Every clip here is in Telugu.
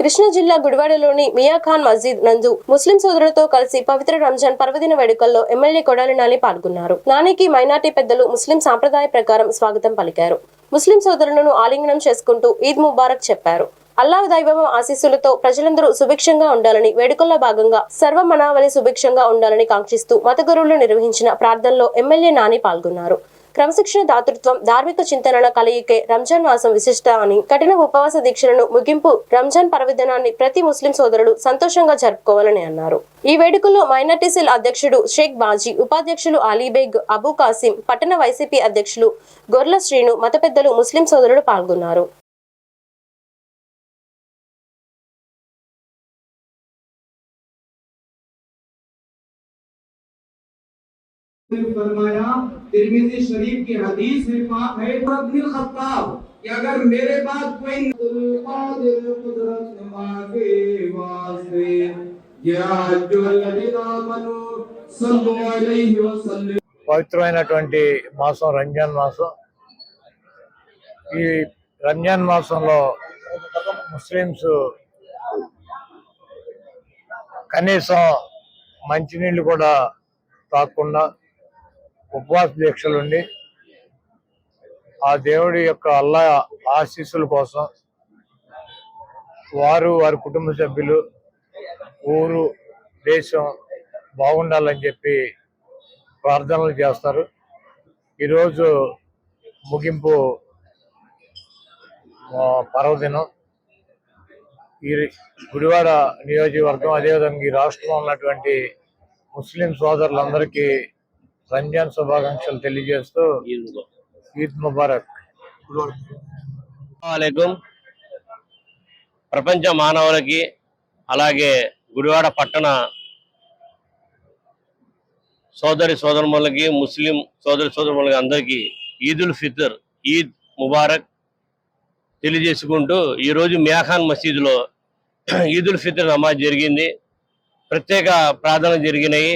కృష్ణా జిల్లా గుడివాడలోని మియాఖాన్ మస్జిద్ నందు ముస్లిం సోదరులతో కలిసి పవిత్ర రంజాన్ పర్వదిన వేడుకల్లో ఎమ్మెల్యే కొడాలి నాని పాల్గొన్నారు. నానికి మైనార్టీ పెద్దలు ముస్లిం సాంప్రదాయ ప్రకారం స్వాగతం పలికారు. ముస్లిం సోదరులను ఆలింగనం చేసుకుంటూ ఈద్ ముబారక్ చెప్పారు. అల్లాహ్ దైవం ఆశీస్సులతో ప్రజలందరూ సుభిక్షంగా ఉండాలని వేడుకల్లో భాగంగా సర్వమనావళి సుభిక్షంగా ఉండాలని కాంక్షిస్తూ మత గురువులు నిర్వహించిన ప్రార్థనలో ఎమ్మెల్యే నాని పాల్గొన్నారు. క్రమశిక్షణ దాతృత్వం ధార్మిక చింతనల కలయికే రంజాన్ మాసం విశిష్ట అని కఠిన ఉపవాస దీక్షలను ముగింపు రంజాన్ పర్వదినాన్ని ప్రతి ముస్లిం సోదరుడు సంతోషంగా జరుపుకోవాలని అన్నారు. ఈ వేడుకల్లో మైనార్టీసీల్ అధ్యక్షుడు షేక్ బాజీ ఉపాధ్యక్షులు అలీబేగ్ అబూ కాసిం పట్టణ వైసీపీ అధ్యక్షులు గొర్ల శ్రీను మత పెద్దలు ముస్లిం సోదరుడు పాల్గొన్నారు. फरमाया तिरमिजी शरीफ की हदीस है पाक है इब्न खत्ताब कि अगर मेरे बाद कोई कादिर कुदरत मांगे वास्ते या जो लदीना मनु सल्लु अलैहि वसल्लम పవిత్రమైనటువంటి మాసం రంజాన్ మాసం ఈ రంజాన్ మాసంలో ముస్లిమ్స్ కనీసం మంచినీళ్ళు కూడా తాగకుండా ఉపవాస దీక్షలుండి ఆ దేవుడి యొక్క అల్లా ఆశీస్సుల కోసం వారు వారి కుటుంబ సభ్యులు ఊరు దేశం బాగుండాలని చెప్పి ప్రార్థనలు చేస్తారు. ఈరోజు ముగింపు పర్వదినం. ఈ గుడివాడ నియోజకవర్గం అదేవిధంగా ఈ రాష్ట్రంలో ఉన్నటువంటి ముస్లిం సోదరులందరికీ రంజాన్ శుభాకాంక్షలు తెలియజేస్తూ ఈద్ ముబారక్. ప్రపంచ మానవులకి అలాగే గుడివాడ పట్టణ సోదరి సోదరులకి ముస్లిం సోదరి సోదరులకి అందరికీ ఈదుల్ ఫితర్ ఈద్ ముబారక్ తెలియజేసుకుంటూ ఈరోజు మియాఖాన్ మసీదులో ఈదుల్ ఫితర్ నమాజ్ జరిగింది. ప్రత్యేక ప్రార్థన జరిగినాయి.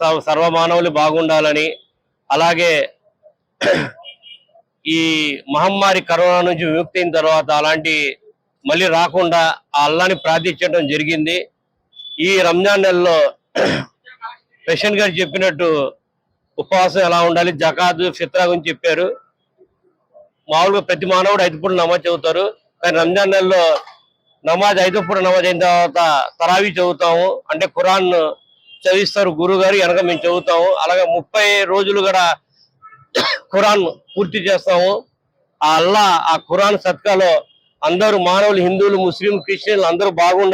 సర్వమానవులు బాగుండాలని అలాగే ఈ మహమ్మారి కరోనా నుంచి విముక్తి అయిన తర్వాత అలాంటి మళ్ళీ రాకుండా ఆ అల్లాని ప్రార్థించడం జరిగింది. ఈ రంజాన్ నెలలో ప్రెసిడెంట్ గారు చెప్పినట్టు ఉపవాసం ఎలా ఉండాలి జకాత్ ఫిత్రా గురించి చెప్పారు. మామూలుగా ప్రతి మానవుడు ఐదు పూట నమాజ్ చదువుతారు. కానీ రంజాన్ నెలలో నమాజ్ ఐదు పూట నమాజ్ అయిన తర్వాత తరావీ చదువుతాము. అంటే ఖురాన్ చదివిస్తారు గురువు గారు వెనక మేము చదువుతాము. అలాగే ముప్పై రోజులు కూడా ఖురాన్ పూర్తి చేస్తాము. ఆ అల్లా ఆ ఖురాన్ సత్కాలో అందరూ మానవులు హిందువులు ముస్లిం క్రిస్టియన్లు అందరూ బాగుండాలి.